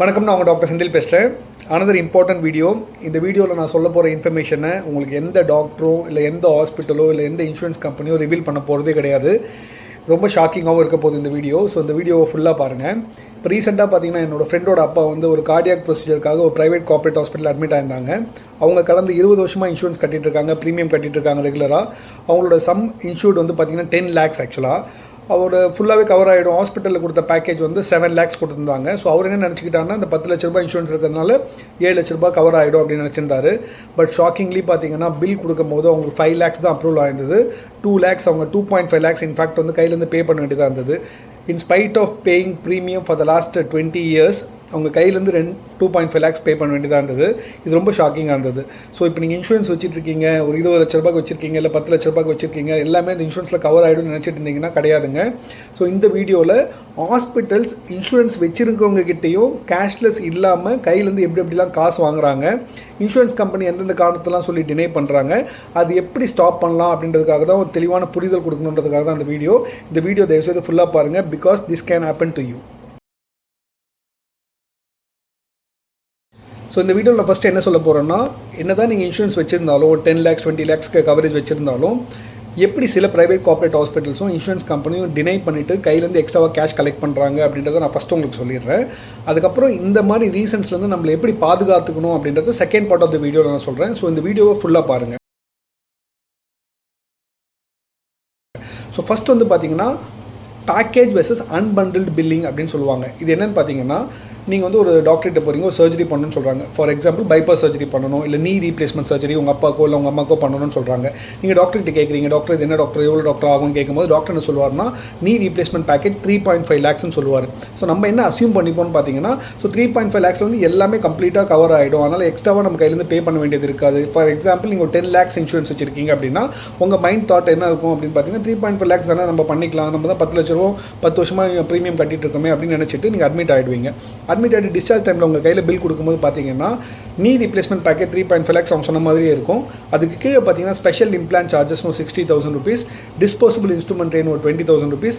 வணக்கம் நான் உங்கள் டாக்டர் செந்தில் பேசுகிறேன் அனதர் இம்பார்ட்டன்ட் வீடியோ இந்த வீடியோவில் நான் சொல்ல போகிற இன்ஃபர்மேஷனை உங்களுக்கு எந்த டாக்டரோ இல்லை எந்த ஹாஸ்பிட்டலோ இல்லை எந்த இன்சூரன்ஸ் கம்பெனியோ ரிவீல் பண்ண போகிறதே கிடையாது. ரொம்ப ஷாக்கிங்காகவும் இருக்க போகுது இந்த வீடியோ ஸோ இந்த வீடியோவை ஃபுல்லாக பாருங்கள் இப்போ ரீசெண்டாக பார்த்தீங்கன்னா என்னோட ஃப்ரெண்டோட அப்பா வந்து ஒரு கார்டியாக் ப்ரொசீஜருக்காக ஒரு ப்ரைவேட் கார்ப்பரேட் ஹாஸ்பிட்டல் அட்மிட் ஆயிருந்தாங்க. அவங்க கடந்த இருபது வருஷமாக இன்சூரன்ஸ் கட்டிட்டு இருக்காங்க ப்ரீமியம் கட்டிட்டு இருக்காங்க ரெகுலராக அவங்களோட சம் இன்சூர்டு வந்து பார்த்தீங்கன்னா டென் லேக்ஸ் ஆக்சுவலாக அவர் ஃபுல்லாகவே கவர் ஆகிடும் ஹாஸ்பிட்டலில் கொடுத்த பேக்கேஜ் வந்து செவன் லேக்ஸ் கொடுத்துருந்தாங்க. ஸோ அவர் என்ன நினச்சிக்கிட்டாங்கன்னா அந்த பத்து லட்ச ரூபாய் இன்சூரன்ஸ் இருக்கிறதுனால ஏழு லட்ச ரூபாய் கவர் ஆகிடும் அப்படின்னு நினச்சிருந்தாரு. பட் ஷாக்கிங்லி பார்த்தீங்கன்னா பில் கொடுக்கும்போது அவங்களுக்கு ஃபைவ் லேக்ஸ் தான் அப்ரூவல் ஆயிருந்தது. டூ லேக்ஸ் அவங்க two point five lakhs in fact வந்து கையிலேருந்து பே பண்ண வேண்டியதாக இருந்தது. In spite of paying premium for the last twenty years அவங்க கையிலேருந்து ரெண்டு two point five lakhs pay பண்ண வேண்டியதாக இருந்தது. இது ரொம்ப ஷாக்கிங்காக இருந்தது. ஸோ இப்போ நீங்கள் இன்சூரன்ஸ் வச்சுட்ருக்கீங்க ஒரு இருபது லட்ச ரூபாய்க்கு வச்சிருக்கீங்க இல்லை பத்து லட்ச ரூபாய்க்கு வச்சிருக்கீங்க எல்லாமே இந்த இன்சூரன்ஸில் கவர் ஆகிடும்னு நினச்சிட்டு இருந்தீங்கன்னா கிடையாதுங்க. ஸோ இந்த வீடியோவில் ஹாஸ்பிட்டல்ஸ் இன்சூரன்ஸ் வச்சுருக்கவங்க கிட்டேயும் கேஷ்லெஸ் இல்லாமல் கையிலேருந்து எப்படி எப்படிலாம் காசு வாங்குறாங்க இன்சூரன்ஸ் கம்பெனி எந்தெந்த காரணத்தெல்லாம் சொல்லி டினை பண்ணுறாங்க அது எப்படி ஸ்டாப் பண்ணலாம் அப்படின்றதுக்காக தான் ஒரு தெளிவான புரிதல் கொடுக்கணுன்றதுக்காக தான் அந்த வீடியோ. இந்த வீடியோ தயவுசெய்து ஃபுல்லாக பாருங்கள் because this can happen to you so இந்த வீடியோவில் ஃபஸ்ட்டு என்ன சொல்ல போகிறோன்னா என்ன தான் நீங்கள் இன்சூரன்ஸ் வச்சுருந்தாலும் டென் லேக்ஸ் டுவெண்ட்டி லேக்ஸ்க்கு கவரேஜ் வச்சுருந்தாலும் எப்படி சில ப்ரைவேட் கார்ப்பரேட் ஹாஸ்பிட்டல்ஸும் இன்சூரன்ஸ் கம்பெனியும் டினை பண்ணிவிட்டு கையிலேருந்து எக்ஸ்ட்ராவாக கேஷ் கலெக்ட் பண்ணுறாங்க அப்படின்றத நான் ஃபஸ்ட்டு உங்களுக்கு சொல்லிடுறேன். அதுக்கப்புறம் இந்த மாதிரி ரீசன்ஸ்லேருந்து நம்மளை எப்படி பாதுகாத்துக்கணும் அப்படின்றத செகண்ட் பார்ட் ஆஃப் த வீடியோவில் நான் சொல்கிறேன் ஸோ இந்த வீடியோவை ஃபுல்லாக பாருங்கள் ஸோ ஃபஸ்ட் வந்து பார்த்தீங்கன்னா பேக்கேஜ் வெர்சஸ் அன்பண்டில்டு பில்லிங் அப்படின்னு சொல்லுவாங்க. இது என்னென்னு பார்த்தீங்கன்னா நீங்கள் வந்து ஒரு டாக்டர்கிட்ட போகிறீங்க ஒரு சர்ஜரி பண்ணணும்னு சொல்கிறாங்க ஃபார் எக்ஸாம்பிள் பைபாஸ் சர்ஜரி பண்ணணும் இல்லை நீ ரீப்ளேஸ்மெண்ட் சர்ஜரி உங்கள் அப்பாக்கோ இல்லை உங்கள் அம்மாக்கோ பண்ணணும்னு சொல்கிறாங்க நீங்கள் டாக்டர்கிட்ட கேட்குறீங்க டாக்டர் இது என்ன டாக்டர் எவ்வளோ டாக்டர் ஆகும்னு கேட்கும்போது டாக்டர் என்ன சொல்லுவார்னா knee replacement package three point five லேக்ஸ்னு சொல்லுவார். ஸோ நம்ம என்ன அசியூம் பண்ணிப்போம்னு பார்த்தீங்கன்னா ஸோ த்ரீ பாயிண்ட் ஃபைவ் லேக்ஸில் வந்து எல்லாமே கம்ப்ளீட்டாக கவர் ஆகிடும் அதனால் எக்ஸ்ட்ராவாக நம்ம கையிலேருந்து பே பண்ண வேண்டியது இருக்காது. ஃபார் எக்ஸாம்பிள் நீங்கள் ஒரு டென் லேக்ஸ் இன்சூரன்ஸ் வச்சிருக்கீங்க அப்படின்னா உங்கள் மைண்ட் தாட் என்ன இருக்கும் அப்படின்னு பார்த்தீங்கன்னா த்ரீ பாயிண்ட் ஃபைவ் லேக்ஸ் தானே நம்ம பண்ணிக்கலாம். நம்ம தான் பத்து லட்ச ரூபா பத்து வருஷமாக ப்ரீமியம் கட்டிட்டு இருக்கோமே அப்படின்னு நினச்சிட்டு நீங்கள் அட்மிட் ஆகிடுவீங்க அட்மிட் ஆகிட்டு டிஸ்சார்ஜ் டைமில் உங்கள் கையில் பில் கொடுக்கும்போது பார்த்தீங்கன்னா நீ replacement package three point five lakhs அவங்க சொன்ன மாதிரியே இருக்கும். அதுக்கு கீழே பார்த்தீங்கன்னா ஸ்பெஷல் இம்ப்ளான் சார்ஜஸ் ஒரு sixty thousand rupees disposable instrument drain ஒரு twenty thousand rupees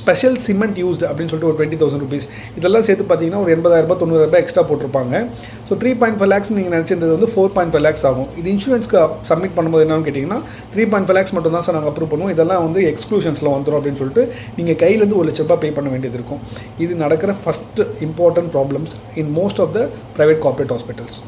special cement used அப்படின்னு சொல்லிட்டு ஒரு டுவெண்ட்டி தௌசண்ட் ருபீஸ் இதெல்லாம் சேர்த்து பார்த்தீங்கன்னா ஒரு எண்பதாயிரரூபா தொண்ணூறுபா எக்ஸ்ட்ரா போட்டிருப்பாங்க. So three point five lakhs நீங்கள் நினச்சிருந்தது வந்து ஃபோர் பாயிண்ட் ஃபைவ் லேக்ஸ் ஆகும். இது இன்சூரன்ஸ்க்கு சப்மிட் பண்ணும்போது என்னன்னு கேட்டிங்கன்னா த்ரீ பாயிண்ட் ஃபைவ் லேக்ஸ் மட்டும் தான் சார் நாங்கள் அப்ரூவ் பண்ணுவோம். இதெல்லாம் வந்து எக்ஸ்க்ளூஷன்ஸில் வந்துடும் அப்படின்னு சொல்லிட்டு நீங்கள் கையிலேருந்து ஒரு லட்ச ரூபாய் பே பண்ண வேண்டியது இருக்கும். இது நடக்கிற first important problems in most of the private corporate hospitals.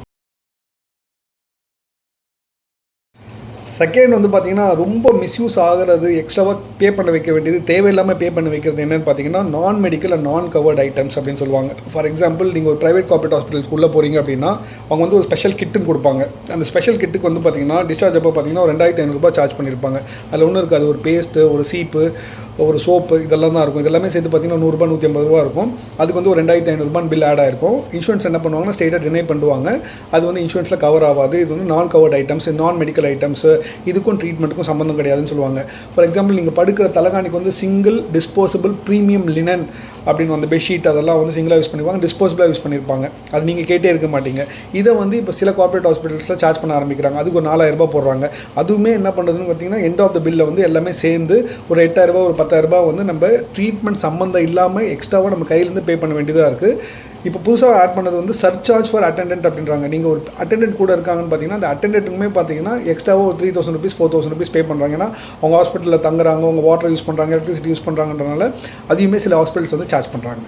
Second வந்து பார்த்தீங்கன்னா ரொம்ப மிஸ்யூஸ் ஆகிறது எக்ஸ்ட்ராவாக பே பண்ண வைக்க வேண்டியது தேவையில்லாமல் பே பண்ண வைக்கிறது என்னென்னு பார்த்தீங்கன்னா non medical and non covered items அப்படின்னு சொல்லுவாங்க. ஃபார் எக்ஸாம்பிள் நீங்கள் ஒரு ப்ரைவேட் கார்பரேட் ஹாஸ்பிட்டல்ஸ்க்குள்ளே போகிறீங்க அப்படின்னா அவங்க வந்து ஒரு ஸ்பெஷல் கிட்டுன்னு கொடுப்பாங்க. அந்த ஸ்பெஷல் கிட்டுக்கு வந்து பார்த்தீங்கன்னா டிஸ்சார்ஜ் அப்போ பார்த்தீங்கன்னா ஒரு ரெண்டாயிரத்தி ஐநூறுரூபா சார்ஜ் பண்ணியிருப்பாங்க அதில் ஒன்றும் இருக்காது. ஒரு பேஸ்ட்டு ஒரு சீப்பு ஒரு சோப்பு இதெல்லாம் தான் இருக்கும். இதெல்லாமே சேர்த்து பார்த்தீங்கன்னா நூறுரூபா நூற்றி ஐம்பது ரூபா இருக்கும். அதுக்கு வந்து ஒரு ரெண்டாயிரத்தி ஐநூறுரூபா பில் ஆட் ஆயிருக்கும். இன்சூரன்ஸ் என்ன பண்ணுவாங்கன்னா ஸ்டேட்டாக டினை பண்ணுவாங்க. அது வந்து இன்சூரன்ஸில் கவர் ஆகாது. இது வந்து non covered items non medical items இதுக்கும் ட்ரீட்மெண்ட்டுக்கும் சம்மந்தம் கிடையாதுன்னு சொல்லுவாங்க. ஃபார் எக்ஸாம்பிள் நீங்கள் படுக்கிற தலைகாணிக்கு வந்து சிங்கிள் டிஸ்போசபிள் ப்ரீமியம் லினன் அப்படின்னு அந்த பெட்ஷீட் அதெல்லாம் வந்து சிங்கிளாக யூஸ் பண்ணிப்பாங்க டிஸ்போசபிளாக யூஸ் பண்ணியிருப்பாங்க அது நீங்கள் கேட்டே இருக்க மாட்டீங்க. இதை வந்து இப்போ சில கார்ப்பரேட் ஹாஸ்பிட்டல்ஸில் சார்ஜ் பண்ண ஆரம்பிக்கிறாங்க. அதுக்கு ஒரு நாலாயிரரூபா போடுறாங்க. அதுவுமே என்ன பண்ணுறதுன்னு பார்த்தீங்கன்னா எண்ட் ஆஃப் த பில்லில் வந்து எல்லாமே சேர்ந்து ஒரு எட்டாயிரரூபா ஒரு பத்தாயிரரூபா வந்து நம்ம ட்ரீட்மெண்ட் சம்மந்தம் இல்லாமல் எக்ஸ்ட்ராவாக நம்ம கையிலேருந்து பே பண்ண வேண்டியதாக இருக்குது இப்போ புதுசாக ஆட் பண்ணது வந்து சர்சார்ஜ் ஃபார் அட்டெண்டன்ட் அப்படின்றாங்க. நீங்கள் ஒரு அட்டெண்டன்ட் கூட இருக்காங்கன்னு பார்த்தீங்கன்னா அந்த அட்டெண்டன்ட்டுக்குமே பார்த்தீங்கன்னா எக்ஸ்ட்ராவாக ஒரு three thousand rupees four thousand rupees pay பண்ணுறாங்க ஏன்னா அவங்க ஹாஸ்பிட்டலில் தங்குறாங்க அவங்க வாட்டர் யூஸ் பண்ணுறாங்க எலக்ட்ரிசிட்டி யூஸ் பண்ணுறாங்கன்றனால அதையுமே சில ஹாஸ்பிட்டல்ஸ் வந்து சார்ஜ் பண்ணுறாங்க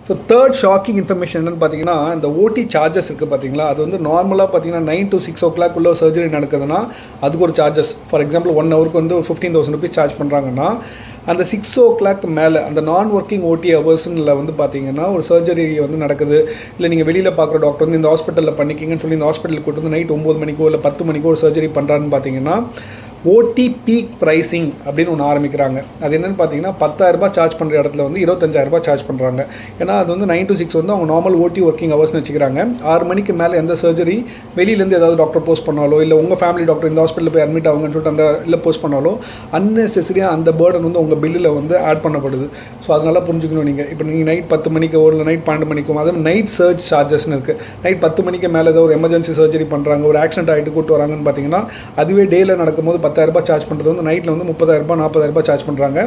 ஸோ தேர்ட் ஷாக்கிங் இன்ஃபர்மேஷன் என்னென்னு பார்த்தீங்கன்னா இந்த ஓடி சார்ஜஸ் இருக்குது பார்த்தீங்களா? அது வந்து நார்மலாக பார்த்தீங்கன்னா nine to six o'clock உள்ள சர்ஜரி நடக்குதுன்னா அதுக்கு ஒரு சார்ஜஸ் ஃபார் எக்ஸாம்பிள் ஒன் ஹவருக்கு வந்து ஒரு ஃபிஃப்டீன் தௌசண்ட் ருபீஸ் சார்ஜ் பண்ணுறாங்கன்னா அந்த சிக்ஸ் ஓ கிளாக் மேலே அந்த நான் ஒர்க்கிங் ஓடி ஹவர்ஸ்னில் வந்து பார்த்தீங்கன்னா ஒரு சர்ஜரி வந்து நடக்குது. இல்லை நீங்கள் வெளியில் பார்க்குற டாக்டர் வந்து இந்த ஹாஸ்பிட்டலில் பண்ணிக்கிங்கன்னு சொல்லி இந்த ஹாஸ்பிட்டலுக்கு கூட்டு வந்து நைட் ஒம்பது மணிக்கோ இல்லை பத்து மணிக்கோ ஒரு சர்ஜரி பண்ணுறான்னு பார்த்தீங்கன்னா ஓடி பீக் ப்ரைஸிங் அப்படின்னு ஒன்று ஆரம்பிக்கிறாங்க. அது என்னென்னு பார்த்தீங்கன்னா பத்தாயிரரூபா சார்ஜ் பண்ணுற இடத்துல வந்து இருபத்தஞ்சாயிரரூபா சார்ஜ் பண்ணுறாங்க ஏன்னா அது வந்து நைன் டு சிக்ஸ் வந்து அவங்க நார்மல் ஓடி ஒர்க்கிங் ஹவர்ஸ்னு வச்சுக்கிறாங்க. ஆறு மணிக்கு மேலே எந்த சர்ஜரி வெளியிலேருந்து ஏதாவது டாக்டர் போஸ்ட் பண்ணாலோ இல்லை உங்கள் ஃபேமிலி டாக்டர் இந்த ஹாஸ்பிட்டலில் போய் அட்மிட் ஆகுங்கன்னு சொல்லிட்டு அந்த இல்லை போஸ்ட் பண்ணாலோ அன்னெசரியாக அந்த பேர்டன் வந்து உங்கள் பில்லில் வந்து ஆட் பண்ணப்படுது. ஸோ அதனால் புரிஞ்சுக்கணும் நீங்கள் இப்போ நீங்கள் நைட் பத்து மணிக்கு ஒரு நைட் பன்னெண்டு மணிக்கும் அதே நைட் சர்ச் சார்ஜஸ்னு இருக்குது நைட் பத்து மணிக்கு மேலே ஏதோ ஒரு எமர்ஜென்சி சர்ஜரி பண்ணுறாங்க ஒரு ஆக்சிடென்ட் ஆகிட்டு கூட்டு வராங்கன்னு பார்த்தீங்கன்னா அதுவே டேயில் நடக்கும்போது பத்தாயிரரூபா சார்ஜ் பண்ணுறது வந்து நைட்டில் வந்து முப்பதாயிரரூபா நாற்பதாயிரரூபா சார்ஜ் பண்ணுறாங்க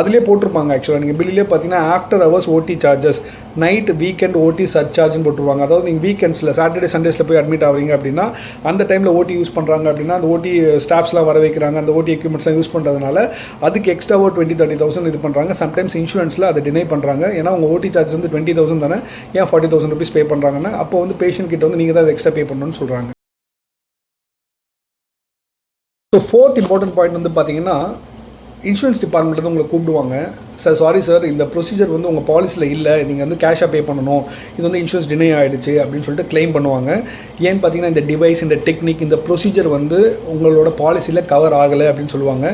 அதிலே போட்டிருப்பாங்க ஆக்சுவலாக நீங்கள் பில்லிலே பார்த்தீங்கன்னா after hours OT charges night weekend OT சர்ச்சார்ஜ்னு போட்டுருவாங்க. அதாவது நீங்கள் வீக்கெண்ட்ஸில் சாட்டர்டே சண்டேஸில் போய் அட்மிட் ஆகிறீங்க அப்படின்னா அந்த டைமில் ஓடி யூஸ் பண்ணுறாங்க அப்படின்னா அந்த ஓடி ஸ்டாஃப்ஸ்லாம் வர வைக்கிறாங்க. அந்த ஓடி எக்யூப்மெண்ட்ஸ்லாம் யூஸ் பண்ணுறதுனால அதுக்கு எக்ஸ்ட்ரா ஒரு டுவெண்ட்டி தேர்ட்டி தௌசண்ட் இது பண்ணுறாங்க சம்டைம்ஸ் இன்சூரன்ஸில் அதை டினை பண்ணுறாங்க ஏன்னா உங்கள் ஓடி சார்ஜ் வந்து டுவெண்ட்டி தௌசண்ட் தானே. ஏன் ஃபார்ட்டி தௌசண்ட் ருபீஸ் பே பண்ணுறாங்கன்னா அப்போ வந்து பேஷண்ட் கிட்ட வந்து நீங்கள் தான் அதை எக்ஸ்ட்ரா பே பண்ணணும்னு சொல்கிறாங்க ஸோ ஃபோர்த் இம்பார்ட்டன்ட் பாயிண்ட் வந்து பார்த்தீங்கன்னா இன்சூரன்ஸ் டிபார்ட்மெண்ட்டில் உங்களை கூப்பிடுவாங்க. சார் சாரி சார் இந்த ப்ரொசீஜர் வந்து உங்கள் பாலிசியில் இல்லை. நீங்கள் வந்து கேஷாக பே பண்ணணும். இது வந்து இன்சூரன்ஸ் டினை ஆகிடுச்சு அப்படின்னு சொல்லிட்டு க்ளைம் பண்ணுவாங்க. ஏன்னு பார்த்தீங்கன்னா இந்த டிவைஸ் இந்த டெக்னிக் இந்த ப்ரொசீஜர் வந்து உங்களோட பாலிசியில் கவர் ஆகலை அப்படின்னு சொல்லுவாங்க.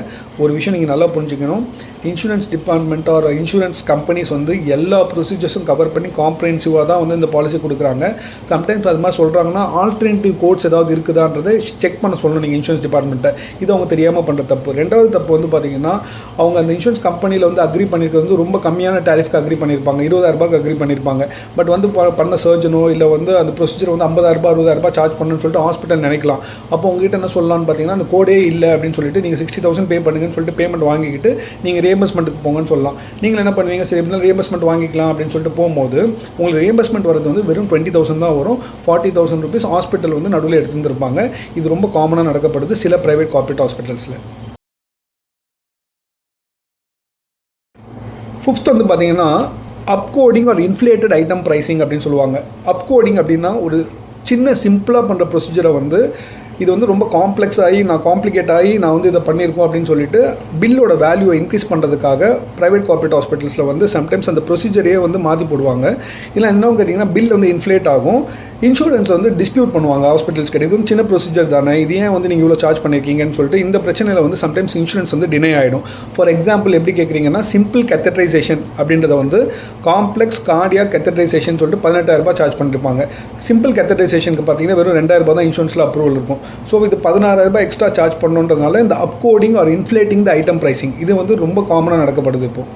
ஒரு விஷயம் நீங்கள் நல்லா புரிஞ்சுக்கணும். Insurance department or insurance companies வந்து எல்லா ப்ரொசீஜர்ஸும் கவர் பண்ணி காம்ப்ரென்சிவாக தான் வந்து இந்த பாலிசி கொடுக்குறாங்க. சம்டைம்ஸ் அது மாதிரி சொல்கிறாங்கன்னா ஆல்டர்னேட்டிவ் கோட்ஸ் ஏதாவது இருக்குதான்றதை செக் பண்ண சொல்லணும் நீங்கள் இன்சூரன்ஸ் டிபார்ட்மெண்ட்டை இது அவங்க தெரியாமல் பண்ணுற தப்பு. ரெண்டாவது தப்பு வந்து பார்த்தீங்கன்னா அவங்க அந்த இன்சூரன்ஸ் கம்பெனியில் வந்து அக்ரி பண்ணியிருக்கிறது வந்து ரொம்ப கம்மியான டேரிஃப்க்கு அக்ரி பண்ணியிருப்பாங்க இருபதாயிரரூபாய்க்கு அக்ரி பண்ணியிருப்பாங்க பட் வந்து ப- பண்ண சர்ஜனோ இல்லை வந்து அந்த ப்ரொசீஜர் வந்து ஐம்பதாயிரரூபா அறுபதாயிரரூபா சார்ஜ் பண்ணணும்னு சொல்லிட்டு ஹாஸ்பிட்டல் நினைக்கலாம். அப்போ உங்ககிட்ட என்ன சொல்லலாம்னு பார்த்தீங்கன்னா அந்த கோடே இல்லை அப்படின்னு சொல்லிட்டு நீங்கள் சிக்ஸ்டி தௌசண்ட் பே பண்ணுங்கன்னு சொல்லிட்டு பேமெண்ட் வாங்கிக்கிட்டு நீங்கள் ரீஎம்பர்ஸ்மெண்ட்டுக்கு போங்கன்னு சொல்லலாம். நீங்கள் என்ன பண்ணுவீங்க? சரி இருந்தாலும் ரீஎம்பர்ஸ்மெண்ட் வாங்கிக்கலாம் அப்படின்னு சொல்லிட்டு போகும்போது உங்களுக்கு ரீஎம்பர்ஸ்மெண்ட் வரது வந்து வெறும் டுவெண்ட்டி தௌசண்ட் தான் வரும். ஃபார்ட்டி தௌசண்ட் ருபீஸ் ஹாஸ்பிட்டல் வந்து நடுவில் எடுத்துருந்துருப்பாங்க. இது ரொம்ப காமனாக நடக்கப்படுது சில ப்ரைவேட் கார்ப்பரேட் ஹாஸ்பிட்டல்ஸில் ஃபிஃப்த் வந்து பார்த்தீங்கன்னா அப்கோடிங் ஒரு இன்ஃப்ளேட்டட் ஐட்டம் ப்ரைசிங் அப்படின்னு சொல்லுவாங்க. அப்கோடிங் அப்படின்னா ஒரு சின்ன சிம்பிளாக பண்ணுற ப்ரொசீஜரை வந்து இது வந்து ரொம்ப காம்ப்ளெக்ஸ் ஆகி நான் காம்ப்ளிகேட் ஆகி நான் வந்து இதை பண்ணியிருக்கோம் அப்படின்னு சொல்லிட்டு பில்லோட வேல்யூவை இன்க்ரீஸ் பண்ணுறதுக்காக ப்ரைவேட் கார்ப்பரேட் ஹாஸ்பிட்டல்ஸில் வந்து சம்டைம்ஸ் அந்த ப்ரொசீஜரையே வந்து மாற்றி போடுவாங்க. இல்லை என்ன கேட்டிங்கன்னா பில் வந்து இன்ஃப்ளேட் ஆகும். இன்சூரன்ஸ் வந்து டிஸ்பியூட் பண்ணுவாங்க ஹாஸ்பிட்டல்ஸ் கிடையாது இது சின்ன ப்ரொசீஜர் தானே. இது ஏன் வந்து நீங்கள் இவ்வளோ சார்ஜ் பண்ணியிருக்கீங்கன்னு சொல்லிட்டு இந்த பிரச்சனையில் வந்து சம்டைம்ஸ் இன்சூரன்ஸ் வந்து டினே ஆகிடும் ஃபார் எக்ஸாம்பிள் எப்படி கேட்குறீங்கன்னா சிம்பிள் கெத்தட்ரைசேஷன் அப்படின்றத வந்து காம்ப்ளெக்ஸ் கார்டியா கெத்தட்ரைசேஷன் சொல்லிட்டு பதினெட்டாயிரம் சார்ஜ் பண்ணிருப்பாங்க. சிம்பிள் கெத்தட்ரைசேஷனுக்கு பார்த்தீங்கன்னா வெறும் ரெண்டாயிரம் தான் இன்சூரன்ஸில் அப்ரூவல் இருக்கும். ஸோ இது பதினாறாயிரரூபா எக்ஸ்ட்ரா சார்ஜ் பண்ணுன்றதுனால இந்த upcoding or inflating the item pricing இது வந்து ரொம்ப காமனாக நடக்கப்படுது இப்போது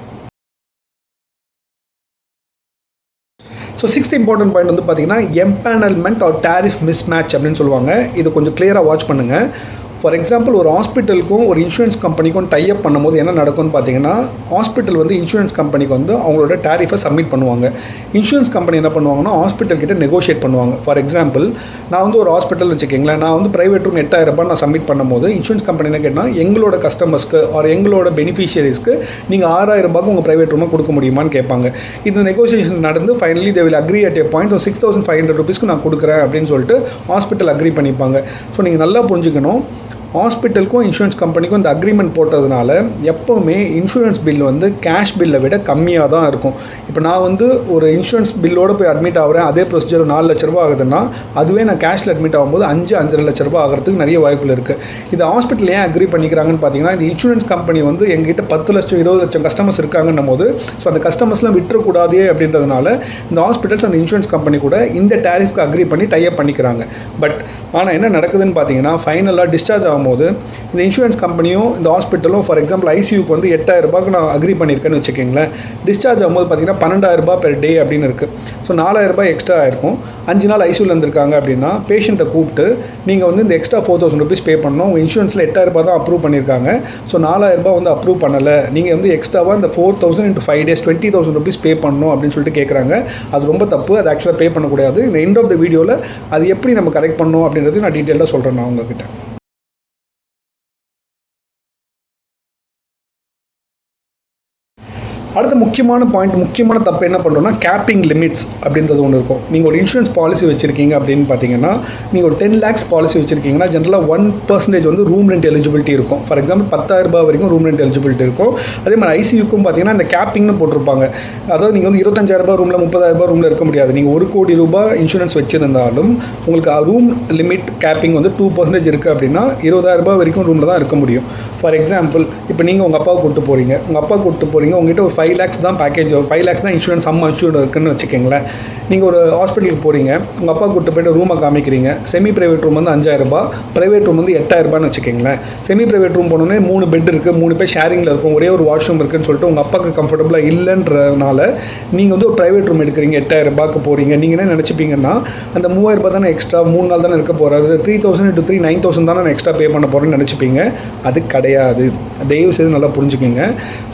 ஸோ சிக்ஸ்த் இம்பார்ட்டன்ட் பாயிண்ட் வந்து பார்த்தீங்கன்னா empanelment or tariff mismatch அப்படின்னு சொல்லுவாங்க. இது கொஞ்சம் கிளியராக வாட்ச் பண்ணுங்கள் ஃபார் எக்ஸாம்பிள் ஒரு ஹாஸ்பிட்டலுக்கும் ஒரு இன்சூரன்ஸ் கம்பெனிக்கும் டைப் பண்ணும்போது என்ன நடக்கும்னு பார்த்தீங்கன்னா ஹாஸ்பிட்டல் வந்து இன்சூரன்ஸ் கம்பெனிக்கு வந்து அவங்களோட டேரிஃபை சப்மிட் பண்ணுவாங்க. இன்சூரன்ஸ் கம்பெனி என்ன பண்ணுவாங்கன்னா ஹாஸ்பிட்டல் கிட்ட நெகோஷியேட் பண்ணுவாங்க. ஃபார் எக்ஸாம்பிள் நான் வந்து ஒரு ஹாஸ்பிட்டல் வச்சுக்கோங்களேன். நான் வந்து ப்ரைவேட் ரூம் எட்டாயிரம் ரூபாய் நான் சப்மிட் பண்ணும்போது இன்சூரன்ஸ் கம்பெனி என்ன கேட்டால் எங்களோட கஸ்டமர்ஸ்க்கு ஆர் எங்களோட பெனிஃபிஷியரிஸ்க்கு நீங்கள் ஆறாயிரம் ரூபாய்க்கு உங்கள் ப்ரைவேட் ரூமை கொடுக்க முடியுமான்னு கேட்பாங்க. இந்த நெகோசியேஷன் நடந்து finally they will agree at a point six thousand five hundred ருபீஸ்க்கு நான் கொடுக்குறேன் அப்படின்னு சொல்லிட்டு ஹாஸ்பிட்டல் அக்ரி பண்ணிப்பாங்க. ஸோ நீங்கள் நல்லா புரிஞ்சுக்கணும். ஹாஸ்பிட்டலுக்கும் இன்சூரன்ஸ் கம்பெனிக்கும் இந்த அக்ரிமெண்ட் போட்டதுனால எப்போவுமே இன்சூரன்ஸ் பில் வந்து கேஷ் பில்லை விட கம்மியாக தான் இருக்கும். இப்போ நான் வந்து ஒரு இன்சூரன்ஸ் பில்லோடு போய் அட்மிட் ஆகிறேன் அதே ப்ரொசீஜர் நாலு லட்ச ரூபா ஆகுதுன்னா அதுவே நான் கேஷில் அட்மிட் ஆகும்போது அஞ்சு அஞ்சரை லட்ச ரூபா ஆகிறதுக்கு நிறைய வாய்ப்புகள் இருக்குது இது ஹாஸ்பிட்டல் ஏன் அக்ரி பண்ணிக்கிறாங்கன்னு பார்த்தீங்கன்னா இந்த இன்சூரன்ஸ் கம்பெனி வந்து எங்கிட்ட பத்து லட்சம் இருபது லட்சம் கஸ்டமர்ஸ் இருக்காங்கன்னும் போது ஸோ அந்த கஸ்டமர்ஸ்லாம் விட்டுறக்கூடாதே அப்படின்றதுனால இந்த ஹாஸ்பிட்டல்ஸ் அந்த இன்சூரன்ஸ் கம்பெனி கூட இந்த டேரிஃப்க்கு அக்ரி பண்ணி டைப் பண்ணிக்கிறாங்க. பட் ஆனால் என்ன நடக்குதுன்னு பார்த்தீங்கன்னா ஃபைனலாக டிஸ்சார்ஜ் ஆகும் போது இந்த இன்சூரன்ஸ் கம்பெனியும் இந்த ஹாஸ்பிட்டலும் ஃபார் எக்ஸாம்பிள் ஐசியூக்கு வந்து எட்டாயிரம் ரூபாய்க்கு நான் அக்ரி பண்ணியிருக்கேன்னு வச்சுக்கோங்களேன். டிஸ்சார்ஜ் ஆகும்போது பார்த்தீங்கன்னா பன்னெண்டாயிரம் ரூபாய் பெர் டே அப்படின்னு இருக்குது ஸோ நாலாயிரம் ரூபாய் எக்ஸ்ட்ரா ஆயிருக்கும். அஞ்சு நாள் ஐசியூவில் இருந்திருக்காங்க அப்படின்னா பேஷண்ட்டை கூப்பிட்டு நீங்கள் வந்து இந்த extra four thousand rupees pay பண்ணணும். உங்கள் இன்சூரன்ஸில் எட்டாயிரம் ரூபாய் தான் அப்ரூவ் பண்ணியிருக்காங்க. ஸோ நாலாயிரம் ரூபாய் வந்து அப்ரூவ் பண்ணலை. நீங்கள் வந்து எக்ஸ்ட்ராவாக இந்த four thousand into five days twenty thousand rupees pay பண்ணணும் அப்படின்னு சொல்லிட்டு கேட்குறாங்க அது ரொம்ப தப்பு. அது ஆக்சுவலாக பே பண்ணக்கூடாது. இந்த எண்ட் ஆஃப் த வீடியோவில் அது எப்படி நம்ம கரெக்ட் பண்ணணும் அப்படின்றது நான் டீட்டெயிலாக சொல்கிறேன் நான் உங்ககிட்ட. அடுத்த முக்கியமான பாயிண்ட் முக்கியமான தப்பு என்ன பண்ணுறோம்னா கேப்பிங் லிமிட்ஸ் அப்படின்றது ஒன்று இருக்கும். நீங்கள் ஒரு இன்சூரன்ஸ் பாலிசி வச்சுருக்கீங்க அப்படின்னு பார்த்தீங்கன்னா நீங்கள் ஒரு டென் லேக்ஸ் பாலிசி வச்சுருக்கீங்கன்னா ஜென்ரலாக ஒன் பர்சன்டேஜ் வந்து ரூம் ரெண்ட் எலிஜிபிலிட்டி இருக்கும். ஃபார் எக்ஸாம்பிள் பத்தாயிரம் ரூபாய் வரைக்கும் ரூம் ரெண்ட் எலிஜிபிலிட்டி இருக்கும். அதே மாதிரி ஐசியூக்கும் பார்த்தீங்கன்னா அந்த கேப்பிங்னு போட்டிருப்பாங்க. அதாவது நீங்கள் வந்து இருபத்தஞ்சாயிரம் ரூபாய் ரூமில் முப்பதாயிரம் ரூபாய் ரூமில் இருக்க முடியாது. நீங்கள் ஒரு கோடி ரூபாய் இன்சூரன்ஸ் வச்சுருந்தாலும் உங்களுக்கு ரூம் லிமிட் கேப்பிங் வந்து டூ பர்சன்டேஜ் இருக்குது அப்படின்னா இருபதாயிரம் ரூபாய் வரைக்கும் ரூமில் தான் இருக்க முடியும். ஃபார் எக்ஸாம்பிள் இப்போ நீங்கள் உங்கள் அப்பாவை கூப்பிட்டு போகிறீங்க உங்கள் அப்பா கூப்பிட்டு போகிறீங்க உங்ககிட்ட ஒரு ஃபைவ் ஃபைவ் லேக்ஸ் தான் பேக்கேஜ் ஃபைவ் லேக்ஸ் தான் இன்சூரன்ஸ் அம்மா இன்சூரன்ஸ் இருக்குன்னு வச்சுக்கோங்களேன். நீங்கள் ஒரு ஹாஸ்பிட்டலுக்கு போகிறீங்க உங்கள் அப்பா கூட்டு போயிட்டு ரூமை காமிக்கிறீங்க செமி ப்ரைவேட் ரூம் வந்து அஞ்சாயிரம் ரூபாய் ப்ரைவேட் ரூம் வந்து எட்டாயிரரூபான்னு வச்சுக்கோங்களேன். செமி ப்ரைவேட் ரூம் போனோடனே மூணு பெட் இருக்குது மூணு பேர் ஷேரிங்கில் இருக்கும் ஒரே ஒரு வாஷ்ரூம் இருக்குன்னு சொல்லிட்டு உங்கள் அப்பாவுக்கு கம்ஃபர்டபுளாக இல்லைன்றனால நீங்கள் வந்து ஒரு ப்ரைவேட் ரூம் எடுக்கிறீங்க எட்டாயிரம் ரூபாய்க்கு போகிறீங்க நீங்கள் என்ன நினச்சிப்பீங்கன்னா அந்த மூவாயிரரூபா ரூபாய் தானே எக்ஸ்ட்ரா மூணு நாள் தானே இருக்க போகிறது three thousand to three nine thousand தானே நான் எக்ஸ்ட்ரா பே பண்ண போகிறேன்னு நினச்சிப்பீங்க. அது கிடையாது. தயவு செய்து நல்லா புரிஞ்சுக்கிங்க.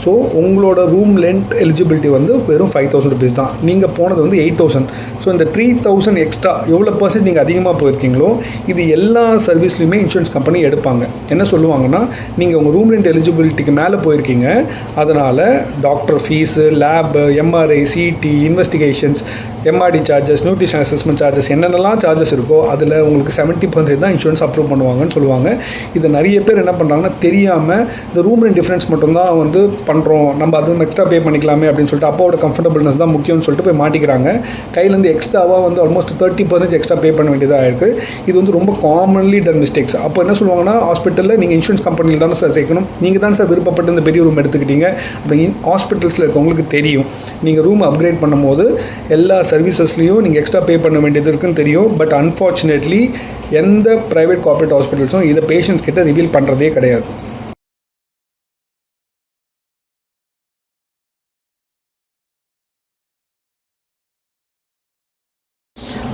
ஸோ உங்களோட ரூம் லென்ட் எலிஜிபிலிட்டி வந்து வெறும் ஃபைவ் தௌசண்ட் ருபீஸ் தான். நீங்கள் போனது வந்து எயிட் தௌசண்ட் ஸோ இந்த த்ரீ தௌசண்ட் எக்ஸ்ட்ரா எவ்வளோ பர்சன்ட் நீங்கள் அதிகமாக போயிருக்கீங்களோ இது எல்லா சர்வீஸ்லையுமே இன்சூரன்ஸ் கம்பெனி எடுப்பாங்க. என்ன சொல்லுவாங்கன்னா நீங்கள் உங்கள் ரூம் ரெண்ட் எலிஜிபிலிட்டிக்கு மேலே போயிருக்கீங்க. அதனால் doctor fees lab MRI CT investigations MRT charges nutrition assessment charges என்னென்னலாம் சார்ஜஸ் இருக்கோ அதில் உங்களுக்கு செவன்ட்டி பர்சன்டேஜ் தான் இன்சூரன்ஸ் அப்ரூவ் பண்ணுவாங்கன்னு சொல்லுவாங்க. இதை நிறைய பேர் என்ன பண்ணுறாங்கன்னா தெரியாமல் இந்த ரூம் ரெண்ட் டிஃப்ரென்ஸ் மட்டும்தான் வந்து பண்ணுறோம் நம்ம அதுவும் எக்ஸ்ட்ரா பே பண்ணிக்கலாமே அப்படின்னு சொல்லிட்டு அப்பாவோட கம்ஃபர்டபுள்னஸ் தான் முக்கியம்னு சொல்லிட்டு போய் மாட்டிக்கிறாங்க. கையிலேருந்து எக்ஸ்ட்ராவாக வந்து almost thirty percent extra pay பண்ண வேண்டியதாக இருக்குது இது வந்து ரொம்ப காமன்லி டன் மிஸ்டேக்ஸ் அப்போ என்ன சொல்லுவாங்கன்னா ஹாஸ்பிட்டலில் நீங்கள் இன்சூரன்ஸ் கம்பெனியில் தானே சார் சேர்க்கணும். நீங்கள் தான் சார் விருப்பப்பட்டு இந்த பெரிய ரூம் எடுத்துக்கிட்டீங்க. அப்படி ஹாஸ்பிட்டல்ஸில் இருக்கவங்களுக்கு தெரியும். நீங்கள் ரூம் அப்கிரேட் பண்ணும்போது எல்லா சர்வீசஸ்லையும் நீங்கள் எக்ஸ்ட்ரா பே பண்ண வேண்டியது இருக்குன்னு தெரியும். பட் அன்ஃபார்ச்சுனேட்லி எந்த ப்ரைவேட் கார்ப்பரேட் ஹாஸ்பிட்டல்ஸும் இதை பேஷண்ட்ஸ் கிட்ட ரிவீல் பண்ணுறதே கிடையாது.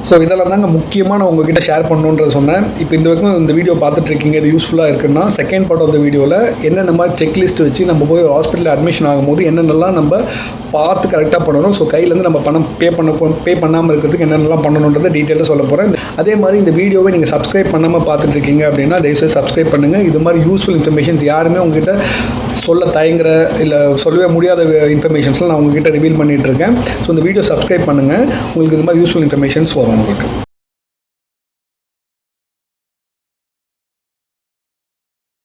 ஸோ இதெல்லாம் தாங்க முக்கியமாக நான் உங்ககிட்ட ஷேர் பண்ணணுன்றது சொன்னேன். இப்போ இந்த வரைக்கும் இந்த வீடியோ பார்த்துட்ருக்கீங்க இது யூஸ்ஃபுல்லாக இருக்குன்னா செகண்ட் பார்ட் ஆஃப் த வீடியோவில் என்னென்ன மாதிரி செக்லிஸ்ட் வச்சு நம்ம போய் ஹாஸ்பிட்டலில் அட்மிஷன் ஆகும்போது என்னென்னலாம் நம்ம பார்த்து கரெக்டாக பண்ணணும். ஸோ கையிலேருந்து நம்ம பணம் பே பண்ண பே பண்ணாமல் இருக்கிறதுக்கு என்னென்னலாம் பண்ணணுன்றதை டீட்டெயிலாக சொல்ல போகிறேன் அதே மாதிரி இந்த வீடியோவை நீங்கள் சப்ஸ்கிரைப் பண்ணாமல் பார்த்துட்டு இருக்கீங்க அப்படின்னா தயவுசெய்து சப்ஸ்கிரைப் பண்ணுங்கள் இது மாதிரி யூஸ்ஃபுல் இன்ஃபர்மேஷன்ஸ் யாருமே உங்ககிட்ட சொல்ல தயங்குற இல்லை சொல்லவே முடியாத இன்ஃபர்மேஷன்ஸ்லாம் நான் உங்ககிட்ட ரிவீல் பண்ணிகிட்டு இருக்கேன். ஸோ இந்த வீடியோ சப்ஸ்கிரைப் பண்ணுங்கள் உங்களுக்கு இது மாதிரி யூஸ்ஃபுல் இன்ஃபர்மேஷன்ஸ் வரும் உங்களுக்கு.